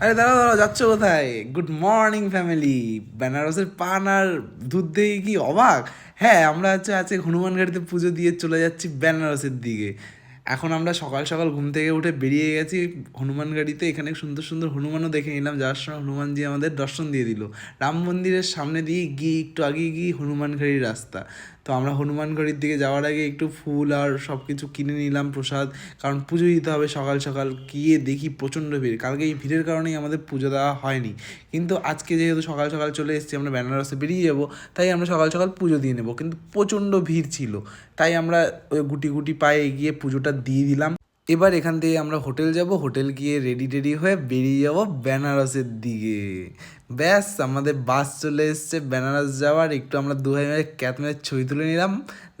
আরে দাঁড়াও দাঁড়াও, যাচ্ছ কোথায়? গুড মর্নিং ফ্যামিলি বেনারসের পান আর দুধ দেখে কি অবাক? হ্যাঁ আমরা হচ্ছে আজকে হনুমানগাড়িতে পুজো দিয়ে চলে যাচ্ছি বেনারসের দিকে। এখন আমরা সকাল সকাল ঘুম থেকে উঠে বেরিয়ে গেছি হনুমান গাড়িতে। এখানে সুন্দর সুন্দর হনুমানও দেখে নিলাম যাওয়ার সময় হনুমানজি আমাদের দর্শন দিয়ে দিল। রাম মন্দিরের সামনে দিয়ে গিয়ে একটু আগে গিয়ে হনুমান গাড়ির রাস্তা। তো আমরা হনুমানগড়ির দিকে যাওয়ার আগে একটু ফুল আর সব কিছু কিনে নিলাম প্রসাদ। কারণ পুজো দিতে হবে সকাল সকাল, গিয়ে দেখি প্রচণ্ড ভিড়। কালকে এই ভিড়ের কারণেই আমাদের পুজো দেওয়া হয়নি। কিন্তু আজকে যেহেতু সকাল সকাল চলে এসেছি, আমরা বেনারসে বেরিয়ে যাব, তাই আমরা সকাল সকাল পুজো দিয়ে নেব। কিন্তু প্রচণ্ড ভিড় ছিল, তাই আমরা ওই গুটি গুটি পায়ে গিয়ে পুজোটা দিয়ে দিলাম। এবার এখান থেকে আমরা হোটেল যাব। হোটেল গিয়ে রেডি টেডি হয়ে বেরিয়ে যাব বেনারসের দিকে। ব্যাস, আমাদের বাস চলে এসছে বেনারস যাওয়ার। একটু আমরা দু হাজার ক্যাথ মেরে ছবি তুলে নিলাম।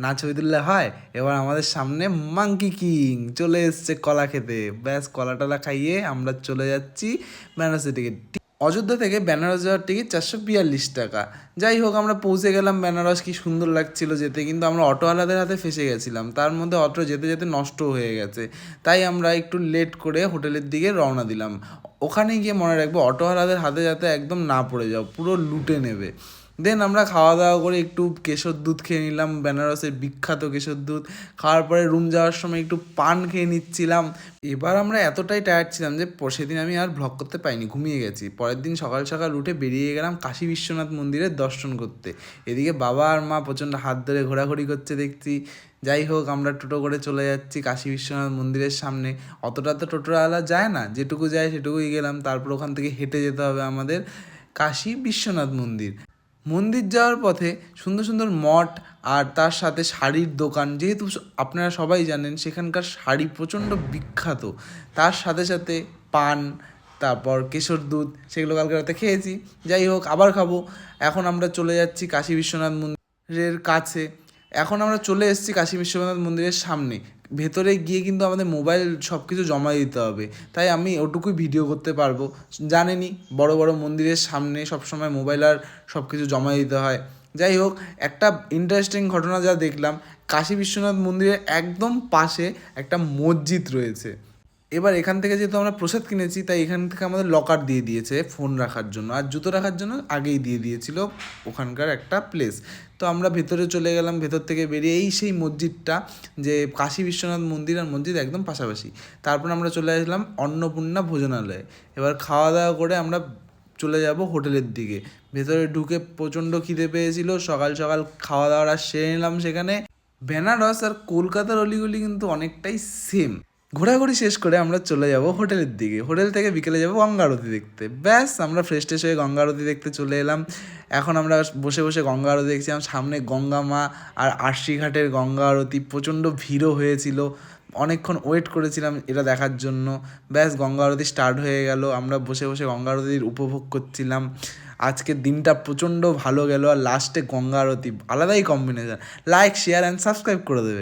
না ছবি তুললে হয়? এবার আমাদের সামনে মাংকি কিং চলে এসছে কলা খেতে। ব্যাস কলা টলা খাইয়ে আমরা চলে যাচ্ছি বেনারসের দিকে। অযোধ্যা থেকে বেনারস যাওয়ার টিকিট চারশো বিয়াল্লিশ টাকা। যাই হোক, আমরা পৌঁছে গেলাম বেনারস, কি সুন্দর লাগছিল যেতে। কিন্তু আমরা অটোওয়ালাদের হাতে ফেসে গেছিলাম। তার মধ্যে অটো যেতে যেতে নষ্ট হয়ে গেছে। তাই আমরা একটু লেট করে হোটেলের দিকে রওনা দিলাম। ওখানে গিয়ে মনে রাখব, অটোওয়ালাদের হাতে যাতে একদম না পড়ে যাও, পুরো লুটে নেবে। দেন আমরা খাওয়া দাওয়া করে একটু কেশর দুধ খেয়ে নিলাম, বেনারসের বিখ্যাত কেশর দুধ। খাওয়ার পরে রুম যাওয়ার সময় একটু পান খেয়ে নিচ্ছিলাম। এবার আমরা এতটাই টায়ার্ড ছিলাম যে সেদিন আমি আর ভ্লগ করতে পাইনি ঘুমিয়ে গেছি। পরের দিন সকাল সকাল উঠে বেরিয়ে গেলাম কাশী বিশ্বনাথ মন্দিরের দর্শন করতে। এদিকে বাবা আর মা প্রচণ্ড হাত ধরে ঘোরাঘুরি করছে দেখছি। যাই হোক, আমরা টোটো করে চলে যাচ্ছি কাশী বিশ্বনাথ মন্দিরের সামনে। অতটা তো টোটোওয়ালা যায় না, যেটুকু যায় সেটুকুই গেলাম। তারপর ওখান থেকে হেঁটে যেতে হবে আমাদের কাশী বিশ্বনাথ মন্দির। মন্দির যাওয়ার পথে সুন্দর সুন্দর মঠ আর তার সাথে শাড়ির দোকান, যেহেতু আপনারা সবাই জানেন সেখানকার শাড়ি প্রচণ্ড বিখ্যাত। তার সাথে সাথে পান, তারপর কেশর দুধ, সেগুলো কালকে রাতে খেয়েছি। যাই হোক, আবার খাব। এখন আমরা চলে যাচ্ছি কাশী বিশ্বনাথ মন্দিরের কাছে। এখন আমরা চলে এসেছি কাশী বিশ্বনাথ মন্দিরের সামনে। ভেতরে গিয়ে কিন্তু আমাদের মোবাইল সব কিছু জমা দিতে হবে। তাই আমি ওটুকুই ভিডিও করতে পারব। জানেনি, বড় বড় মন্দিরের সামনে সবসময় মোবাইল আর সব কিছু জমা দিতে হয়। যাই হোক, একটা ইন্টারেস্টিং ঘটনা যা দেখলাম, কাশী বিশ্বনাথ মন্দিরের একদম পাশে একটা মসজিদ রয়েছে। এবার এখান থেকে যেহেতু আমরা প্রসাদ কিনেছি, তাই এখান থেকে আমাদের লকার দিয়ে দিয়েছে ফোন রাখার জন্য। আর জুতো রাখার জন্য আগেই দিয়ে দিয়েছিল ওখানকার একটা প্লেস তো আমরা ভেতরে চলে গেলাম, ভেতর থেকে বেরিয়ে এই সেই মসজিদটা, যে কাশী বিশ্বনাথ মন্দির আর মসজিদ একদম পাশাপাশি। তারপর আমরা চলে আসলাম অন্নপূর্ণা ভোজনালয়ে। এবার খাওয়া দাওয়া করে আমরা চলে যাব হোটেলের দিকে। ভেতরে ঢুকে প্রচণ্ড খিদে পেয়েছিল, সকাল সকাল খাওয়া দাওয়াটা সেরে নিলাম সেখানে। বেনারস আর কলকাতার অলিগুলি কিন্তু অনেকটাই সেম ঘোরাঘুরি শেষ করে আমরা চলে যাব হোটেলের দিকে। হোটেল থেকে বিকেলে যাব গঙ্গা আরতি দেখতে। ব্যাস, আমরা ফ্রেশ ট্রেশ হয়ে গঙ্গা আরতি দেখতে চলে এলাম। এখন আমরা বসে বসে গঙ্গা আরতি দেখছিলাম। সামনে গঙ্গা মা আর আরশি ঘাটের গঙ্গা আরতি প্রচণ্ড ভিড়ও হয়েছিল। অনেকক্ষণ ওয়েট করেছিলাম এটা দেখার জন্য। ব্যাস, গঙ্গা আরতি স্টার্ট হয়ে গেল। আমরা বসে বসে গঙ্গা আরতির উপভোগ করছিলাম। আজকের দিনটা প্রচণ্ড ভালো গেল আর লাস্টে গঙ্গা আরতি আলাদাই combination like share and subscribe করে দেবে।